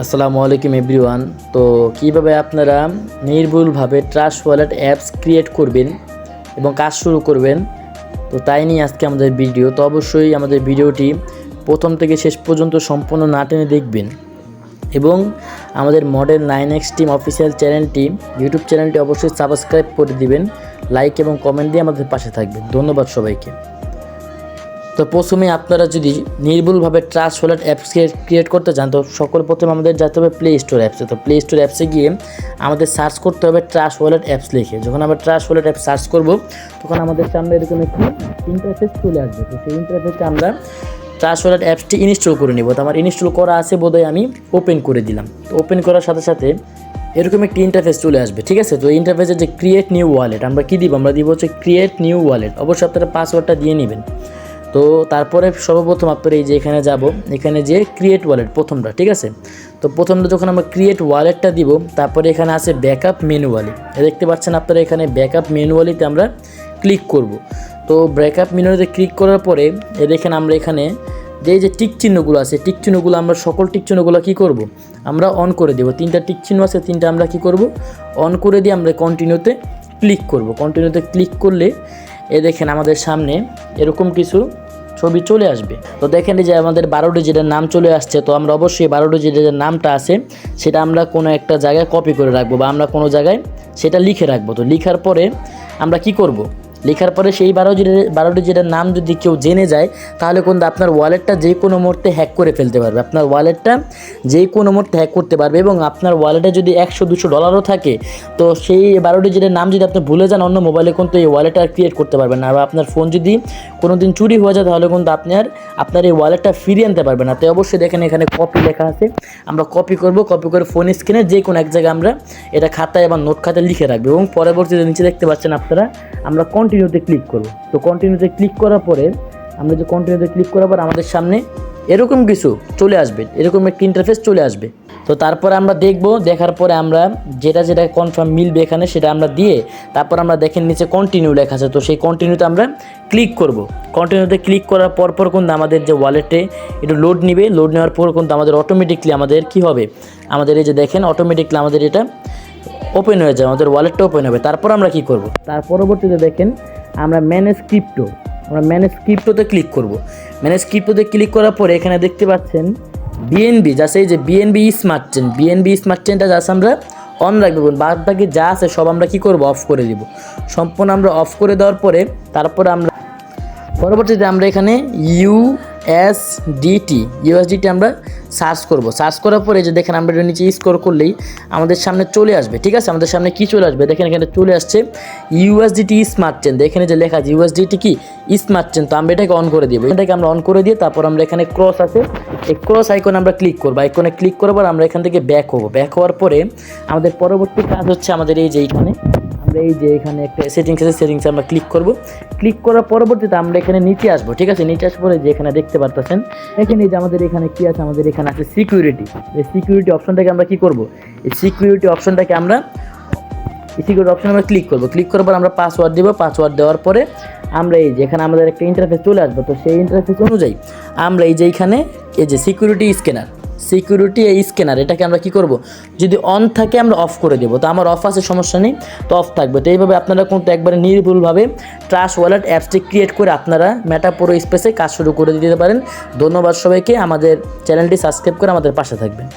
আসসালামু আলাইকুম এভরিওয়ান। তো কীভাবে আপনারা নির্ভুলভাবে ট্রাস্ট ওয়ালেট অ্যাপস ক্রিয়েট করবেন এবং কাজ শুরু করবেন? তো তাই নিয়ে আজকে আমাদের ভিডিও। তো অবশ্যই আমাদের ভিডিওটি প্রথম থেকে শেষ পর্যন্ত সম্পূর্ণ না টেনে দেখবেন। এবং আমাদের model nine X team official চ্যানেলটি ইউটিউব চ্যানেলটি অবশ্যই সাবস্ক্রাইব করে দিবেন। লাইক এবং কমেন্ট দিয়ে আমাদের পাশে থাকবেন। ধন্যবাদ সবাইকে। তো প্রথমে আপনারা যদি নির্ভুলভাবে ট্রাস্ট ওয়ালেট অ্যাপস ক্রিয়েট করতে চান, তো সকল প্রথমে আমাদের যেতে হবে প্লে স্টোর অ্যাপসে তো প্লে স্টোর অ্যাপসে গিয়ে আমাদের সার্চ করতে হবে ট্রাস্ট ওয়ালেট অ্যাপস লিখে। যখন আমরা ট্রাস্ট ওয়ালেট অ্যাপ সার্চ করব, তখন আমাদের সামনে এরকম একটি ইন্টারফেস চলে আসবে। তো সেই ইন্টারফেসে আমরা ট্রাস্ট ওয়ালেট অ্যাপসটি ইনস্টল করে নিব। তো আমার ইনস্টল করা আছে বোধহয় আমি ওপেন করে দিলাম। তো ওপেন করার সাথে সাথে এরকম একটি ইন্টারফেস চলে আসবে, ঠিক আছে? তো ইন্টারফেসে যে ক্রিয়েট নিউ ওয়ালেট আমরা কী দিব? আমরা দিব হচ্ছে ক্রিয়েট নিউ ওয়ালেট অবশ্যই আপনারা পাসওয়ার্ডটা দিয়ে নেবেন। তো তারপরে সর্বপ্রথম আপনার এই যে এখানে যাব, এখানে যে ক্রিয়েট ওয়ালেট প্রথমটা, ঠিক আছে? তো প্রথমটা যখন আমরা ক্রিয়েট ওয়ালেটটা দিব, তারপরে এখানে আছে ব্যাকআপ ম্যানুয়ালি দেখতে পাচ্ছেন আপনারা এখানে ব্যাকআপ ম্যানুয়ালিতে আমরা ক্লিক করব। তো ব্যাকআপ মেনুতে ক্লিক করার পরে, এ দেখেন আমরা এখানে যে যে টিক চিহ্নগুলো আছে টিক চিহ্নগুলো আমরা সকল টিক চিহ্নগুলো কী করব? আমরা অন করে দেবো। তিনটা টিক চিহ্ন আছে, তিনটা আমরা কি করব? অন করে দিয়ে আমরা কন্টিনিউতে ক্লিক করব। কন্টিনিউতে ক্লিক করলে, এ দেখেন আমাদের সামনে এরকম কিছু ছবি চলে আসবে তো দেখেন যে আমাদের বারো ডিজিটের নাম চলে আসছে, তো আমরা অবশ্যই বারো ডিজিটের যে নামটা আছে, সেটা আমরা কোনো একটা জায়গায় কপি করে রাখব বা আমরা কোনো জায়গায় সেটা লিখে রাখব তো লিখার পরে আমরা কি করব। লেখার পরে সেই বারো ডিজিটের বারো ডিজিটের নাম যদি কেউ জেনে যায়, তাহলে কিন্তু আপনার ওয়ালেটটা যে কোনো মুহূর্তে হ্যাক করে ফেলতে পারবে। আপনার ওয়ালেটটা যে কোনো মুহূর্তে হ্যাক করতে পারবে এবং আপনার ওয়ালেটে যদি একশো, দুশো ডলারও থাকে, তো সেই বারো ডিজিটের নাম যদি আপনি ভুলে যান, অন্য মোবাইলে কিন্তু এই ওয়ালেট আর ক্রিয়েট করতে পারবেন না। বা আপনার ফোন যদি কোনো দিন চুরি হয়ে যায়, তাহলে কিন্তু আপনি আর আপনার এই ওয়ালেটটা ফিরিয়ে আনতে পারবেন না। তো অবশ্যই দেখেন এখানে কপি লেখা আছে। আমরা কপি করব কপি করে ফোন স্ক্রিনে যে কোনো এক জায়গায় আমরা এটা খাতায় বা নোট খাতায় লিখে রাখব এবং পরবর্তীতে নিচে দেখতে পাচ্ছেন আপনারা আমরা কন্টিনিউতে ক্লিক করব। তো কন্টিনিউতে ক্লিক করার পরে, আমরা যে কন্টিনিউতে ক্লিক করার পর আমাদের সামনে এরকম কিছু চলে আসবে, এরকম একটি ইন্টারফেস চলে আসবে। তো তারপরে আমরা দেখব, দেখার পরে আমরা যেটা যেটা কনফার্ম মিলবে এখানে সেটা আমরা দিয়ে তারপর আমরা দেখেন নিচে কন্টিনিউ লেখা আছে। তো সেই কন্টিনিউতে আমরা ক্লিক করব। কন্টিনিউতে ক্লিক করার পর পর কিন্তু আমাদের যে ওয়ালেটে একটু লোড নিবে লোড নেওয়ার পর কিন্তু আমাদের অটোমেটিকলি আমাদের কি হবে? আমাদের এই যে দেখেন অটোমেটিকলি আমাদের এটা ওপেন হয়ে যাবে আমাদের ওয়ালেটটা ওপেন হবে। তারপর আমরা কি করব? তার পরবর্তীতে দেখেন, আমরা ম্যানেজ ক্রিপ্টো আমরা ম্যানেজ ক্রিপ্টোতে ক্লিক করব। ম্যানেজ ক্রিপ্টোতে ক্লিক করার পরে এখানে দেখতে পাচ্ছেন বিএনবি যা সেই যে BNB smart chain BNB smart চেনটা যা আমরা অন রাখব বাদ বাকি যা আছে সব আমরা কি করব? অফ করে দিব। সম্পূর্ণ আমরা অফ করে দেওয়ার পরে তারপরে আমরা, পরবর্তীতে আমরা এখানে ইউএসডিটি ইউএসডিটি আমরা সার্চ করব। সার্চ করার পরে যে দেখেন আমরা নিচে স্কোর করলেই আমাদের সামনে চলে আসবে, ঠিক আছে? আমাদের সামনে কি চলে আসবে? দেখেন এখানে চলে আসছে ইউএসডিটি স্মার্ট চেন এখানে যে লেখা আছে ইউএসডিটি কি? স্মার্ট চেন তো আমরা এটাকে অন করে দিব এটাকে আমরা অন করে দিয়ে তারপর আমরা এখানে ক্রস আছে। এই ক্রস আইকনে আমরা ক্লিক করব। আইকনে ক্লিক করার পর আমরা এখান থেকে ব্যাক হব। ব্যাক হওয়ার পরে আমাদের পরবর্তী কাজ হচ্ছে আমাদের এই যে এইখানে এই যে এখানে একটা সেটিংস আছে সেটিংসে আমরা ক্লিক করব। ক্লিক করার পরবর্তীতে আমরা এখানে নিচে আসব, ঠিক আছে? নিচে আসার পরে যে এখানে দেখতে পারতেছেন এখানে যে আমাদের এখানে কি আছে? আমাদের এখানে আছে সিকিউরিটি এই সিকিউরিটি অপশনটাকে আমরা কি করব? এই সিকিউরিটি অপশনটাকে আমরা সিকিউরিটি অপশন আমরা ক্লিক করব। ক্লিক করার পর আমরা পাসওয়ার্ড দিব। পাসওয়ার্ড দেওয়ার পরে আমরা এই যে এখানে আমাদের একটা ইন্টারফেস চলে আসবে। তো সেই ইন্টারফেস অনুযায়ী আমরা এই যে এইখানে এই যে সিকিউরিটি স্ক্যানার সিকিউরিটি এই স্ক্যানার এটাকে আমরা কি করব? যদি অন থাকে আমরা অফ করে দেবো। তো আমার অফ আছে, সমস্যা নেই, তো অফ থাকবে। তো এইভাবে আপনারা কিন্তু একবারে নির্ভুলভাবে ট্রাস্ট ওয়ালেট অ্যাপসটি ক্রিয়েট করে আপনারা মেটা পুরো স্পেসে কাজ শুরু করে দিতে পারেন। ধন্যবাদ সবাইকে, আমাদের চ্যানেলটি সাবস্ক্রাইব করে আমাদের পাশে থাকবেন।